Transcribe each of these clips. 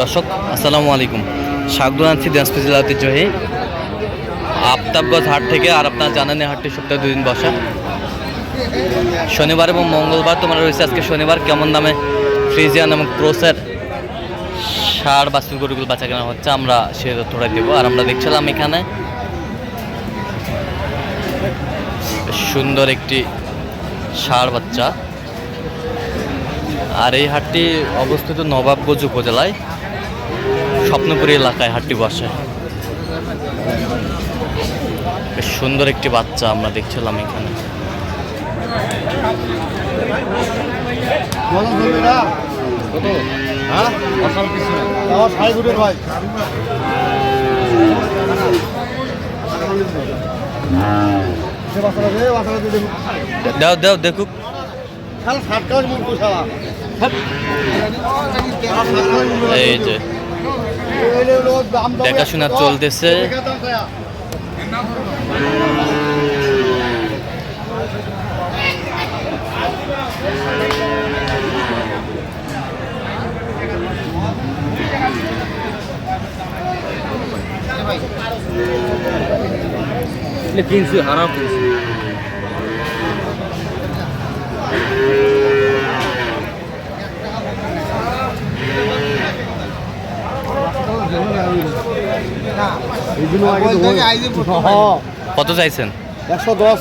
দর্শক, আসসালামু আলাইকুম। স্বাগত জানাচ্ছি দিনাজপুর জেলা ঐতিহ্যহী আফতাবগঞ্জ হাট থেকে, আর আপনার জানেন হাটটি সপ্তাহে দুদিন বসা। শনিবার এবং মঙ্গলবার তোমার রয়েছে আজকে শনিবার, কেমন দামে ফ্রিজিয়ান এবং ক্রোসের সার বাস্তুর গরুগুলো বাচ্চা কেনা হচ্ছে, আমরা সে তথ্যটা দেবো। আর আমরা দেখছিলাম এখানে সুন্দর একটি ষাঁড় বাচ্চা। আর এই হাটটি অবস্থিত নবাবগঞ্জ উপজেলায় স্বপ্নপুরী এলাকায় হাটটি বসে। বেশ সুন্দর একটি বাচ্চা আমরা দেখছিলাম এখানে। দেও দেও, দেখুক। এই যে দেখাশোনা চলতেছে। কিনছি হারাম কিনছি আগে কত চাইছেন? একশো দশ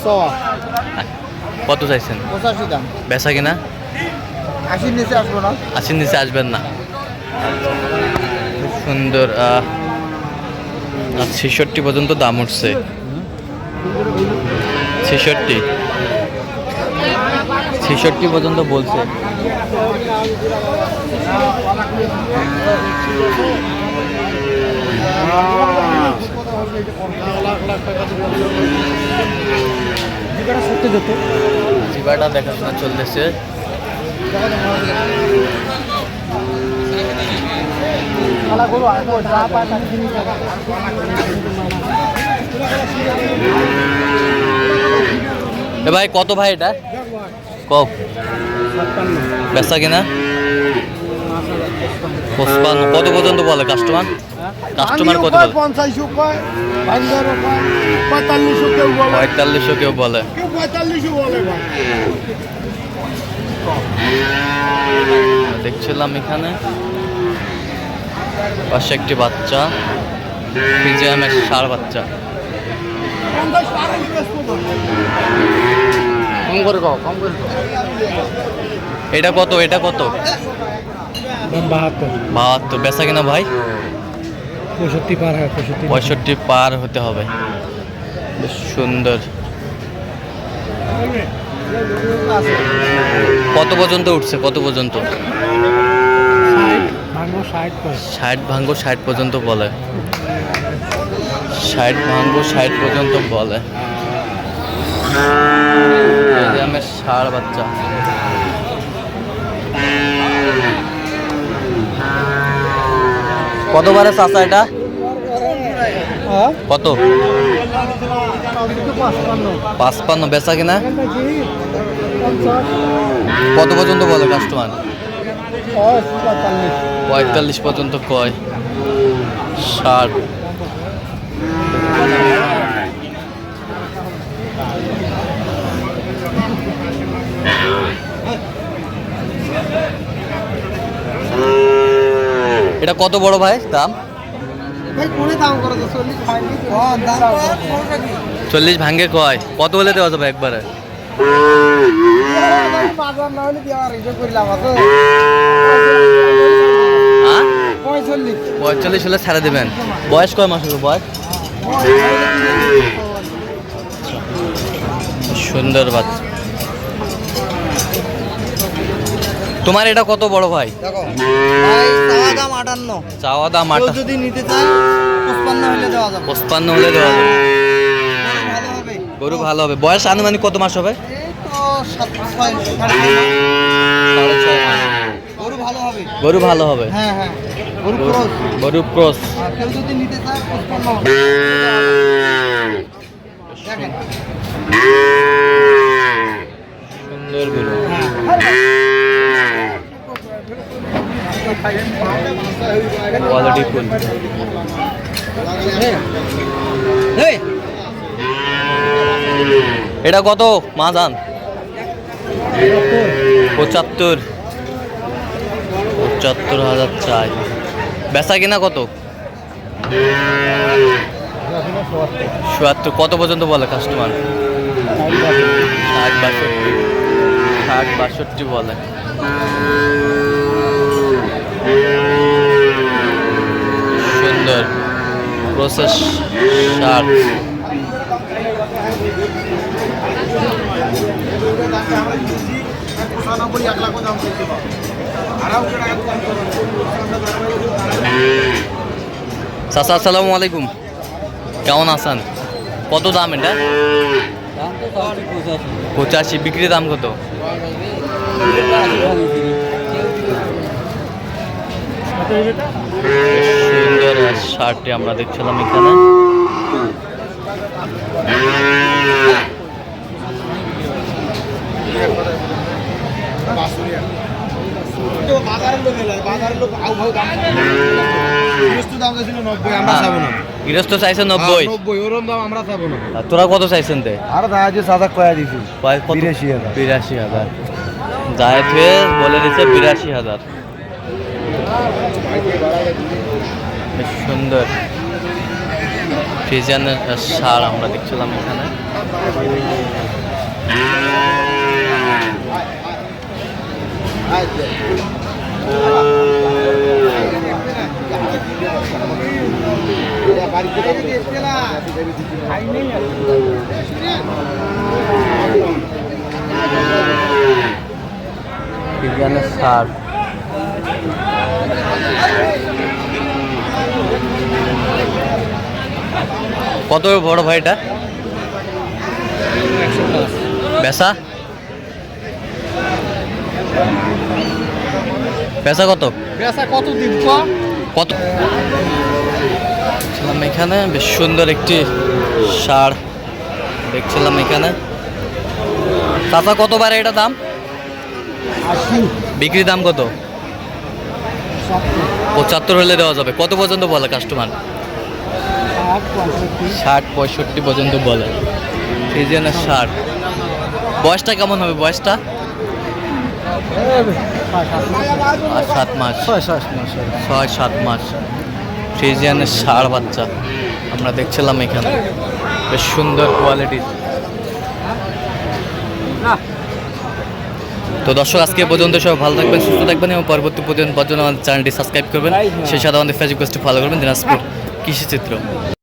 কত চাইছেন? পঁচাশি দাম। বেচা কিনা? আশির নিচে আসব না। আশির নিচে আসবেন না। সুন্দর ছেষট্টি পর্যন্ত দাম উঠছে। ছেষট্টি। ছেষট্টি পর্যন্ত বলছে। জিবাটা দেখাশোনা চলতেছে। এ ভাই কত ভাই এটা? কব বেচা কিনা? পঁচপান্ন। কত পর্যন্ত বলে কাস্টমার? কাস্টমার কত বলে? পঞ্চাশশো কয় বাঙ্গারও কয় পঁয়তাল্লিশশো কেউ বলে। পঁয়তাল্লিশশো কেউ বলে। কেউ পঁয়তাল্লিশশো বলে ভাই। দেখছিলাম এখানে। পাশে একটি বাচ্চা ফিজিয়ামের সার বাচ্চা। কম করে কম করে এটা কত এটা কত? বাহাত্তর। বাহাত্তর। বেচা কিনা ভাই? পঁয়ষট্টি পার হয় পঁয়ষট্টি পার হতে হবে। বেশ সুন্দর। কত পর্যন্ত উঠছে? কত পর্যন্ত? ষাট ভাঙ্গো ষাট পর্যন্ত বলে। ষাট ভাঙ্গো ষাট পর্যন্ত বলে। আমার ষাড় বাচ্চা। কতবারে চাষা এটা? কত? পাঁচপান্ন। বেচা কিনা? কত পর্যন্ত বলে কাস্টমার পঁয়তাল্লিশ পর্যন্ত কয়। ষাট। এটা কত বড় ভাই দাম? চল্লিশ ভাঙ্গে কয়? কত? বলে দেওয়া যাবে একবারে? পঁয়তাল্লিশ হলে ছাড়া দেবেন। বয়স কয় মাস বয়স? সুন্দর বাচ্চা। তোমার এটা কত বড় ভাই? দেখো। ভাই চাওয়া দাম আটান্ন। চাওয়া দাম কেউ যদি নিতে পঁচপান্ন হলে দেওয়া যাবে। পঁচপান্ন হলে দেওয়া যাবে। গরু ভালো হবে। বয়স আনুমানিক কত মাস হবে। গরু ভালো হবে। গরু ভালো হবে। হ্যাঁ হ্যাঁ। গরু গরু ক্রস আর কেউ যদি নিতে চায় পঁচপান্ন হবে দেখেন সুন্দর গরু হ্যাঁ কোয়ালিটি ফুল এটা কত? মাজান। পঁচাত্তর। পঁচাত্তর হাজার চাই। বেচা কিনা কত? চুয়াত্তর কত পর্যন্ত বলে কাস্টমার ষাট বাষট্টি। ষাট বাষট্টি বলে সুন্দর প্রসেস চাচা আসসালামু আলাইকুম। কেমন আছেন? কত দাম এটা? পঁচাশি। বিক্রি দাম কত? সুন্দর শার্টটি আমরা দেখছিলাম এখানে। চাইছিল নব্বই। গৃহস্থ চাইছে আর তোরা কত চাইছেন তে? আর সাদা কয়া দিছি। কয়- বিরাশি হাজার। বিরাশি হাজার। বলে দিচ্ছে বিরাশি হাজার। বেশ সুন্দর। ফ্রিজিয়ানের সার আমরা দেখছিলাম এখানে। ফ্রিজিয়ানের সার। কত বড় ভাইটা বেসা পেশা কত? পেশা কত দিন কত? দেখছিলাম এখানে বেশ সুন্দর একটি সার দেখছিলাম এখানে। চাচা কত বারে এটা দাম? বিক্রি দাম কত? পঁচাত্তর। হলে দেওয়া যাবে। কত পর্যন্ত বলে কাস্টমার ষাট পঁয়ষট্টি। ষাট পঁয়ষট্টি পর্যন্ত বলে। ফ্রিজিয়ানের ষাট। বয়সটা কেমন হবে? বয়সটা? আর সাত মাস। ছয় সাত মাস। ছয় সাত মাস। ফ্রিজিয়ানের ষাড় বাচ্চা। আমরা দেখছিলাম এখানে। বেশ সুন্দর কোয়ালিটির তো দর্শক আজকে পর্যন্ত সব ভালো থাকবেন সুস্থ থাকবেন এবং পরবর্তী পর্যন্ত পর্যন্ত আমাদের চ্যানেলটি সাবস্ক্রাইব করবেন। সেই সাথে আমাদের ফেসবুক পেজটি ফলো করবেন দিনাজপুর কৃষি চিত্র